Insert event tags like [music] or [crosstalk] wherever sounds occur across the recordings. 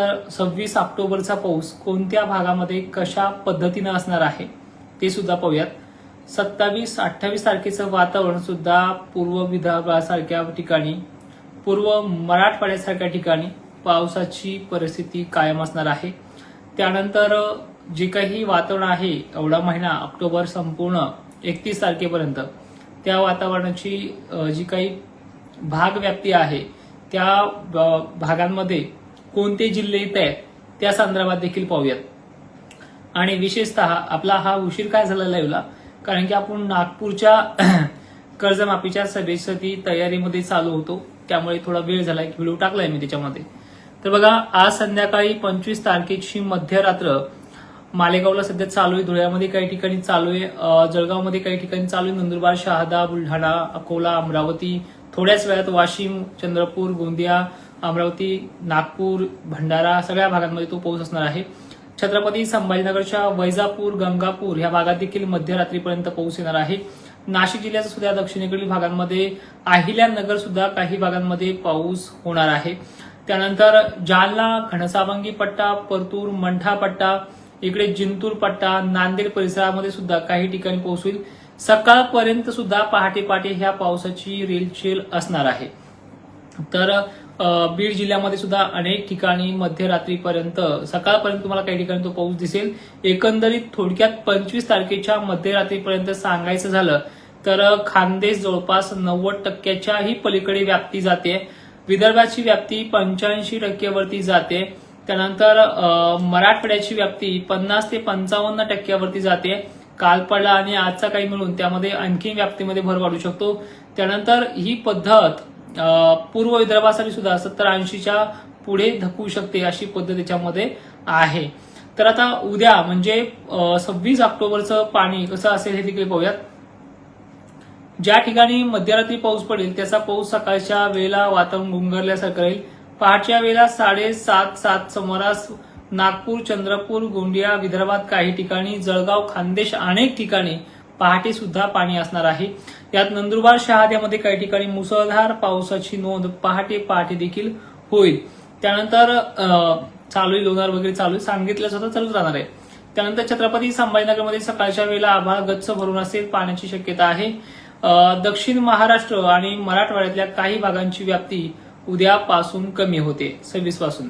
सव्वीस ऑक्टोबरचा पाऊस कोणत्या भागामध्ये कशा पद्धतीनं असणार आहे ते सुद्धा पाहूयात. सत्तावीस अठ्ठावीस तारखेचं वातावरण सुद्धा पूर्व विदर्भासारख्या ठिकाणी पूर्व मराठवाड्यासारख्या ठिकाणी पावसाची परिस्थिती कायम असणार आहे. त्यानंतर जे काही वातावरण आहे एवढा महिना ऑक्टोबर संपूर्ण एकतीस तारखेपर्यंत त्या वातावरणाची जी काही भाग व्याप्ती आहे त्या भागांमध्ये कोणते जिल्हे येत आहेत त्या संदर्भात देखील पाहूयात. आणि विशेषतः आपला हा उशीर काय झाला लाईव्हला? कारण की आपण नागपूरच्या [clears throat] कर्जमाफीच्या सभेसाठी तयारीमध्ये चालू होतो. त्यामुळे थोडा वेळ झाला एक व्हिडिओ टाकलाय मी त्याच्यामध्ये. तर बघा आज संध्याकाळी पंचवीस तारखेची मध्यरात्र मालेगावला सध्या चालू आहे. धुळ्यामध्ये काही ठिकाणी चालू आहे. जळगावमध्ये काही ठिकाणी चालू आहे. नंदुरबार शहादा बुलढाणा अकोला अमरावती थोड्याच वेळात वाशिम चंद्रपूर गोंदिया अमरावती नागपूर भंडारा सगळ्या भागांमध्ये तो पाऊस असणार आहे. छत्रपती संभाजीनगरच्या वैजापूर गंगापूर या भागात देखील मध्यरात्रीपर्यंत पाऊस येणार आहे. नाशिक जिल्ह्याच्या सुद्धा दक्षिणेकडील भागांमध्ये अहिल्यानगर सुद्धा काही भागांमध्ये पाऊस होणार आहे. त्यानंतर जालना घनसावंगी पट्टा परतूर मंठा पट्टा इकडे जिंतूर पट्टा नांदेड परिसरामध्ये सुद्धा काही ठिकाणी पाऊस होईल. सकाळपर्यंत सुद्धा पहाटे पहाटे ह्या पावसाची रेलचेल असणार आहे. तर बीड जिल्ह्यामध्ये सुद्धा अनेक ठिकाणी मध्यरात्रीपर्यंत सकाळपर्यंत तुम्हाला काही ठिकाणी तो पाऊस दिसेल. एकंदरीत थोडक्यात पंचवीस तारखेच्या मध्यरात्रीपर्यंत सांगायचं झालं तर खानदेश जवळपास नव्वद टक्क्याच्याही पलीकडे व्याप्ती जाते. विदर्भाची व्याप्ती पंच्याऐंशी टक्क्यावरती जाते. त्यानंतर मराठवाड्याची व्याप्ती पन्नास ते पंचावन्न टक्क्यावरती जाते. काल पडला आणि आजचा काही मिळून त्यामध्ये आणखी व्याप्तीमध्ये भर वाढू शकतो. त्यानंतर ही पद्धत पूर्व विदर्भासाठी सुद्धा सत्तर ऐंशीच्या पुढे धकू शकते अशी पद्धत त्याच्यामध्ये आहे. तर आता उद्या म्हणजे सव्वीस ऑक्टोबरचं पाणी कसं असेल हे देखील पाहूयात. ज्या ठिकाणी मध्यरात्री पाऊस पडेल त्याचा पाऊस सकाळच्या वेळेला वातावरण गुंगरल्यासारखं राहील. पहाटच्या वेळेला साडेसात सात सुमारास नागपूर चंद्रपूर गोंदिया विदर्भात काही ठिकाणी जळगाव खानदेश अनेक ठिकाणी पहाटे सुद्धा पाणी असणार आहे. यात नंदुरबार शहाद्यामध्ये काही ठिकाणी मुसळधार पावसाची नोंद पहाटे पहाटे देखील होईल. त्यानंतर अं, चालू आहे लोणार वगैरे चालू सांगितलं सुद्धा चालूच राहणार आहे. त्यानंतर छत्रपती संभाजीनगरमध्ये सकाळच्या वेळेला आभाळ गच्च भरून असेल पाण्याची शक्यता आहे. दक्षिण महाराष्ट्र आणि मराठवाड्यातल्या काही भागांची व्याप्ती उद्यापासून कमी होते सव्वीसपासून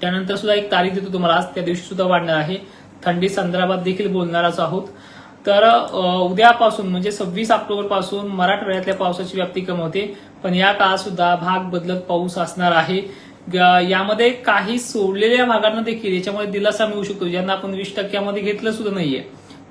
त्यानंतर सुद्धा एक तारीख देतो तुम्हाला. आज त्या दिवशी सुद्धा वाढणार आहे. थंडी संदर्भात देखील बोलणारच आहोत. तर उद्यापासून म्हणजे सव्वीस ऑक्टोबरपासून मराठवाड्यातल्या पावसाची व्याप्ती कमी होते. पण या काळात सुद्धा भाग बदलत पाऊस असणार आहे. यामध्ये काही सोडलेल्या भागांना देखील याच्यामध्ये दिलासा मिळू शकतो. ज्यांना आपण वीस टक्क्यामध्ये घेतलं सुद्धा नाहीये.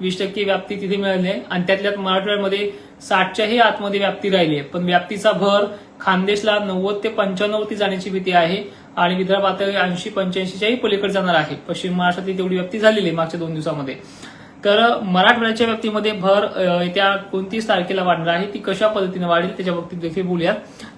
वीस टक्के व्याप्ती तिथे मिळाली आहे. आणि त्यातल्यात मराठवाड्यामध्ये साठच्याही आतमध्ये व्याप्ती राहिली आहे. पण व्याप्तीचा भर खानदेशला नव्वद ते पंच्याण्णवती जाण्याची भीती आहे. आणि विदर्भात ऐंशी पंच्याऐंशीच्याही पलीकडे जाणार आहे. पश्चिम महाराष्ट्रातली तेवढी व्याप्ती झालेली आहे मागच्या दोन दिवसामध्ये. तर मराठवाड्याच्या व्याप्तीमध्ये भर येत्या कोणतीस तारखेला वाढणार आहे. ती कशा पद्धतीने वाढेल त्याच्या बाबतीत देखील बोलूया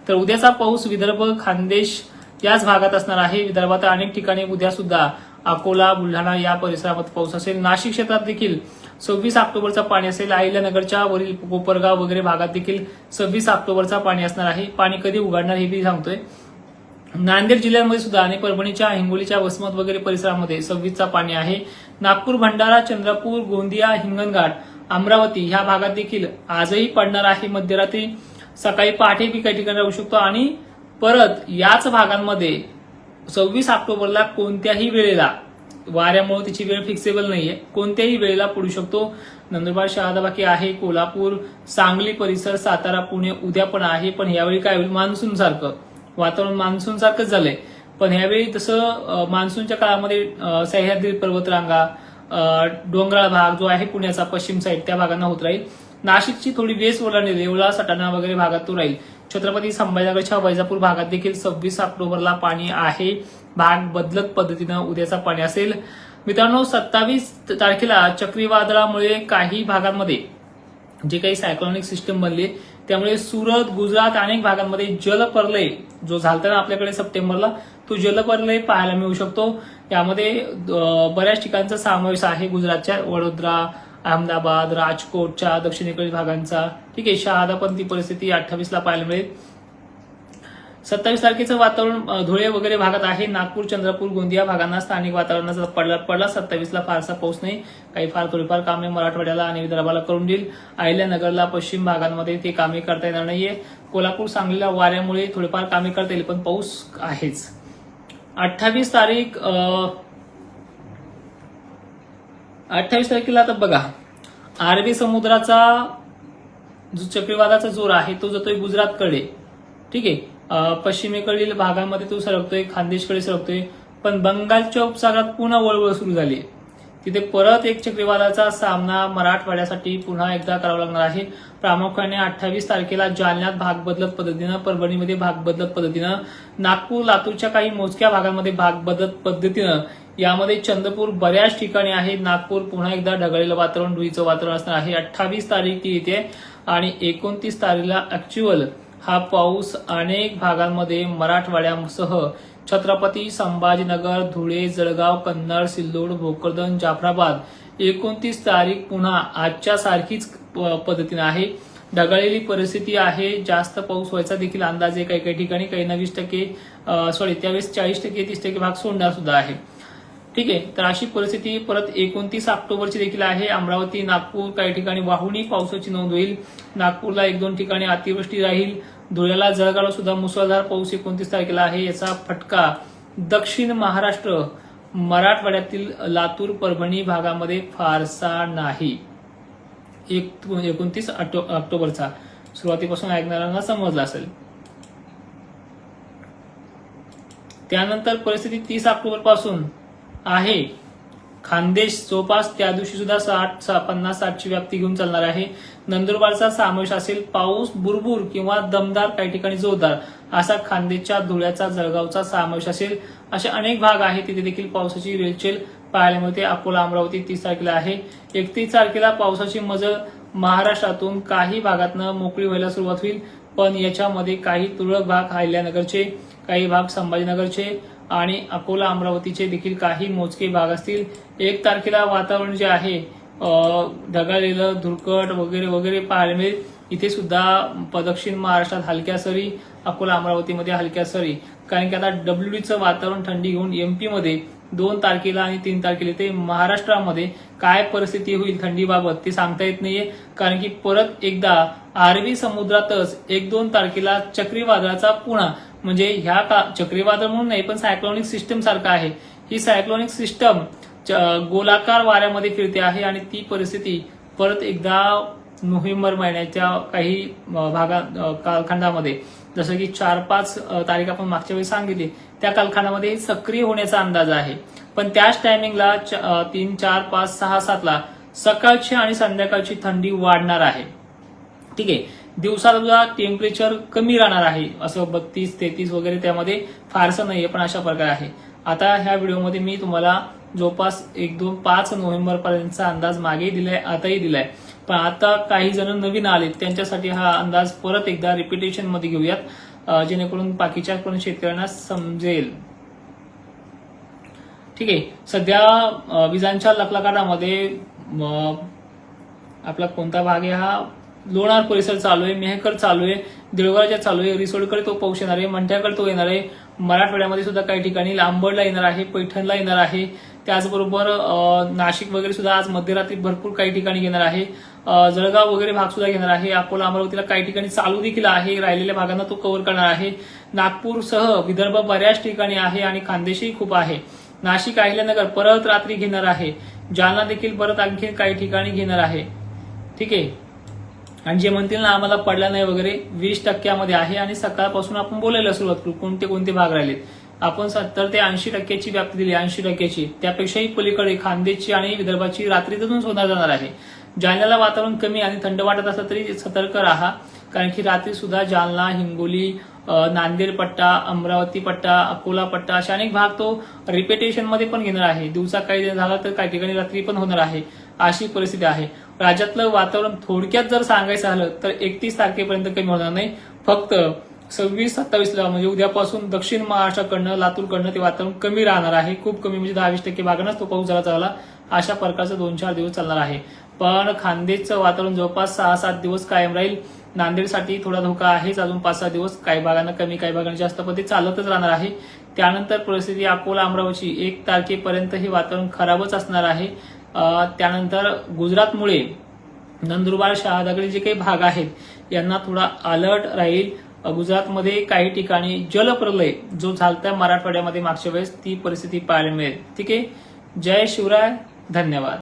तर उद्याचा पाऊस विदर्भ खानदेश याच भागात असणार आहे. विदर्भात अनेक ठिकाणी उद्या सुद्धा अकोला बुलढाणा या परिसरामध्ये पाऊस असेल. नाशिक क्षेत्रात देखील सव्वीस ऑक्टोबरचा पाणी असेल. अहिल्यानगरच्या वरील कोपरगाव वगैरे भागात देखील सव्वीस ऑक्टोबरचा पाणी असणार आहे. पाणी कधी उघडणार हे मी सांगतोय. नांदेड जिल्ह्यामध्ये सुद्धा आणि परभणीच्या हिंगोलीच्या वसमत वगैरे परिसरामध्ये सव्वीसचा पाणी आहे. नागपूर भंडारा चंद्रपूर गोंदिया हिंगणघाट अमरावती ह्या भागात देखील आजही पडणार आहे मध्यरात्री. सकाळी पहाटे बी काही ठिकाणी राहू शकतो आणि परत याच भागांमध्ये सव्वीस ऑक्टोबरला कोणत्याही वेळेला वाऱ्यामुळे तिची वेळ फिक्सेबल नाहीये. कोणत्याही वेळेला पडू शकतो. नंदुरबार शहादाबाकी आहे कोल्हापूर सांगली परिसर सातारा पुणे उद्या पण आहे. पण यावेळी काय होईल? मान्सून सारखं वातावरण मान्सून सारखंच झालंय. पण यावेळी तसं मान्सूनच्या काळामध्ये सह्याद्री पर्वतरांगा डोंगराळ भाग जो आहे पुण्याचा पश्चिम साईड त्या भागांना होत राहील. नाशिकची थोडी वेस ओलांडली देवळा सटाणा वगैरे भागात तो राहील. छत्रपती संभाजीनगरच्या वैजापूर भागात देखील सव्वीस ऑक्टोबरला पाणी आहे. भाग बदलत पद्धतीनं उद्याचा पाणी असेल. मित्रांनो सत्तावीस तारखेला चक्रीवादळामुळे काही भागांमध्ये जे काही सायक्लॉनिक सिस्टम बनली त्यामुळे सुरत गुजरात अनेक भागांमध्ये जलप्रलय जो झालता ना आपल्याकडे सप्टेंबरला तो जलप्रलय पाहायला मिळू शकतो. यामध्ये बऱ्याच ठिकाणचा समावेश आहे गुजरातच्या वडोदरा अहमदाबाद राजकोटच्या दक्षिणेकडील भागांचा. ठीक आहे शहादा पण ती परिस्थिती अठ्ठावीसला पाहायला मिळेल. सत्तावीस तारखेचं वातावरण धुळे वगैरे भागात आहे. नागपूर चंद्रपूर गोंदिया भागांना स्थानिक वातावरणाचा पडला पडला सत्तावीसला फारसा पाऊस नाही. काही फार थोडीफार कामे मराठवाड्याला आणि विदर्भाला करून देईल. अहिल्यानगरला पश्चिम भागांमध्ये ते कामे करता येणार नाहीये. कोल्हापूर सांगलीला वाऱ्यामुळे थोडीफार कामे करता येईल पण पाऊस आहेच. अठ्ठावीस तारीख अठ्ठावीस तारखेला आता बघा अरबी समुद्राचा जो चक्रीवादाचा जोर आहे तो जातोय गुजरातकडे. ठीक आहे? पश्चिमेकडील भागामध्ये तो सरकतोय खानदेशकडे सरकतोय. पण बंगालच्या उपसागरात पुन्हा वळवळ सुरू झाली. आहे तिथे परत एक चक्रीवादाचा सामना मराठवाड्यासाठी पुन्हा एकदा करावा लागणार आहे. प्रामुख्याने अठ्ठावीस तारखेला जालन्यात भाग बदलत पद्धतीनं परभणीमध्ये भाग बदलत पद्धतीनं नागपूर लातूरच्या काही मोजक्या भागांमध्ये भाग बदलत पद्धतीनं यामध्ये चंद्रपूर बऱ्याच ठिकाणी आहे. नागपूर पुन्हा एकदा ढगाळलेलं वातावरण धुळीचं वातावरण असणार आहे. अठ्ठावीस तारीख ती येते आणि एकोणतीस तारीखला ऍक्च्युअल हा पाऊस अनेक भागांमध्ये मराठवाड्यासह छत्रपती संभाजीनगर धुळे जळगाव कन्नड सिल्लोड भोकरदन जाफराबाद एकोणतीस तारीख पुन्हा आजच्या सारखीच प- पद्धतीने आहे. ढगाळलेली परिस्थिती आहे. जास्त पाऊस व्हायचा देखील अंदाज आहे. काही काही ठिकाणी काही नवीस टक्के सॉरी त्यावेळेस चाळीस टक्के तीस टक्के भाग सोडणार सुद्धा आहे. ठीक आहे. तर अशी परिस्थिती परत एकोणतीस ऑक्टोबरची देखील आहे. अमरावती नागपूर काही ठिकाणी वाहुणी पावसाची नोंद होईल. नागपूरला एक दोन ठिकाणी अतिवृष्टी राहील. धुळ्याला जळगावला सुद्धा मुसळधार पाऊस एकोणतीस तारखेला आहे. याचा फटका दक्षिण महाराष्ट्र मराठवाड्यातील लातूर परभणी भागामध्ये फारसा नाही. एक एकोणतीस ऑक्टोबरचा. सुरुवातीपासून ऐकणाऱ्यांना समजला असेल. त्यानंतर परिस्थिती तीस ऑक्टोबरपासून आहे. खानदेश जवळपास त्या दिवशी सुद्धा साठ पन्नास साठची व्याप्ती घेऊन चालणार आहे. नंदुरबारचा समावेश असेल पाऊस बुरबुर किंवा दमदार काही ठिकाणी जोरदार असा खानदेशच्या धुळ्याचा जळगावचा समावेश असेल. असे अनेक भाग आहेत तिथे देखील पावसाची रेलचेल पाहायला मिळते. अकोला अमरावती तीस तारखेला आहे. एकतीस तारखेला पावसाची मजल महाराष्ट्रातून काही भागातनं मोकळी व्हायला सुरुवात होईल. पण याच्यामध्ये काही तुरळक भाग अहिल्यानगरचे काही भाग संभाजीनगरचे आणि अकोला अमरावतीचे देखील काही मोजके भाग असतील. एक तारखेला वातावरण जे आहे ढगाळलेलं धुरकट वगैरे वगैरे पाहायला मिळेल. इथे सुद्धा प- दक्षिण महाराष्ट्रात हलक्या सरी अकोला अमरावतीमध्ये हलक्या सरी. कारण की आता डब्ल्यू डीचं वातावरण थंडी घेऊन एमपीमध्ये दोन तारखेला आणि तीन तारखेला ते महाराष्ट्रामध्ये काय परिस्थिती होईल थंडीबाबत ते सांगता येत नाहीये. कारण की परत एकदा अरबी समुद्रातच एक दोन तारखेला चक्रीवादळाचा पुन्हा म्हणजे ह्या का चक्रीवादळ म्हणून नाही पण सायक्लॉनिक सिस्टम सारखं आहे. ही सायक्लॉनिक सिस्टम गोलाकार वाऱ्यामध्ये फिरते आहे आणि ती परिस्थिती परत एकदा नोव्हेंबर महिन्याच्या काही भागात कालखंडामध्ये जसं की चार पाच तारीख आपण मागच्या वेळी सांगितली त्या कालखंडामध्ये सक्रिय होण्याचा अंदाज आहे. पण त्याच टायमिंगला च- तीन चार पाच सहा सातला सकाळची आणि संध्याकाळची थंडी वाढणार आहे. ठीक आहे? दिवसाला टेम्परेचर कमी राहणार आहे. असं बत्तीस तेहतीस वगैरे त्यामध्ये फारसं नाहीये पण अशा प्रकारे आहे. आता ह्या व्हिडिओमध्ये मी तुम्हाला जवळपास एक दोन पाच नोव्हेंबर पर्यंतचा अंदाज मागे दिलाय आताही दिलाय. पण आता काही जण नवीन आलेत त्यांच्यासाठी हा अंदाज परत एकदा रिपिटेशनमध्ये घेऊयात जेणेकरून बाकीच्या पण शेतकऱ्यांना समजेल. ठीक आहे. सध्या विजांच्या लखलकाटामध्ये आपला कोणता भाग आहे हा? लोणार परिसर चालू आहे मेहकर चालू आहे देळगावच्या चालू आहे रिसोडकडे तो पाऊस येणार आहे मंठ्याकडे तो येणार आहे मराठवाड्यामध्ये सुद्धा काही ठिकाणी लांबडला येणार आहे पैठणला येणार आहे. त्याचबरोबर नाशिक वगैरे सुद्धा आज मध्यरात्री भरपूर काही ठिकाणी घेणार आहे. जळगाव वगैरे भाग सुद्धा घेणार आहे. अकोला अमरावतीला काही ठिकाणी चालू देखील आहे. राहिलेल्या भागांना तो कव्हर करणार आहे. नागपूरसह विदर्भ बऱ्याच ठिकाणी आहे आणि खानदेशही खूप आहे. नाशिक अहिल्यानगर परत रात्री घेणार आहे. जालना देखील परत आणखी काही ठिकाणी घेणार आहे. ठीक आहे? आणि जे म्हणतील ना आम्हाला पडला नाही वगैरे वीस टक्क्यामध्ये आहे आणि सकाळपासून आपण बोलायला सुरुवात करू. कोणते कोणते भाग राहिलेत? आपण सत्तर ते ऐंशी टक्क्याची व्याप्ती दिली. ऐंशी टक्क्याची. त्यापेक्षाही पलीकडे खानदेशची आणि विदर्भाची रात्रीतून होणार जाणार आहे. जालन्याला वातावरण कमी आणि थंड वाटत असलं तरी सतर्क राहा. कारण की रात्री सुद्धा जालना हिंगोली नांदेड पट्टा अमरावती पट्टा अकोला पट्टा असे अनेक भाग तो रिपिटेशनमध्ये पण घेणार आहे. दिवसा काही झाला तर काही ठिकाणी रात्री पण होणार आहे. अशी परिस्थिती आहे. राज्यातलं वातावरण थोडक्यात जर सांगायचं झालं तर एकतीस तारखेपर्यंत कमी होणार नाही. फक्त सव्वीस सत्तावीसला म्हणजे उद्यापासून दक्षिण महाराष्ट्राकडनं लातूरकडनं ते वातावरण कमी राहणार आहे. खूप कमी म्हणजे दहावीस टक्के भागानंच तो पाऊस झाला चालला अशा प्रकारचं दोन चार दिवस चालणार आहे. पण खानदेशचं वातावरण जवळपास सहा सात दिवस कायम राहील. नांदेडसाठी थोडा धोका आहेच. अजून पाच सहा दिवस काही भागांना कमी काही भागांना जास्त पण ते चालतच राहणार आहे. त्यानंतर परिस्थिती अकोला अमरावती. एक तारखेपर्यंत हे वातावरण खराबच असणार आहे. त्यानंतर गुजरातमुळे नंदुरबार शहादाकडे जे काही भाग आहेत यांना थोडा अलर्ट राहील. गुजरातमध्ये काही ठिकाणी जलप्रलय जो झालता मराठवाड्यामध्ये मागच्या वेळेस ती परिस्थिती पाहायला मिळेल. ठीक आहे? जय शिवराय. धन्यवाद.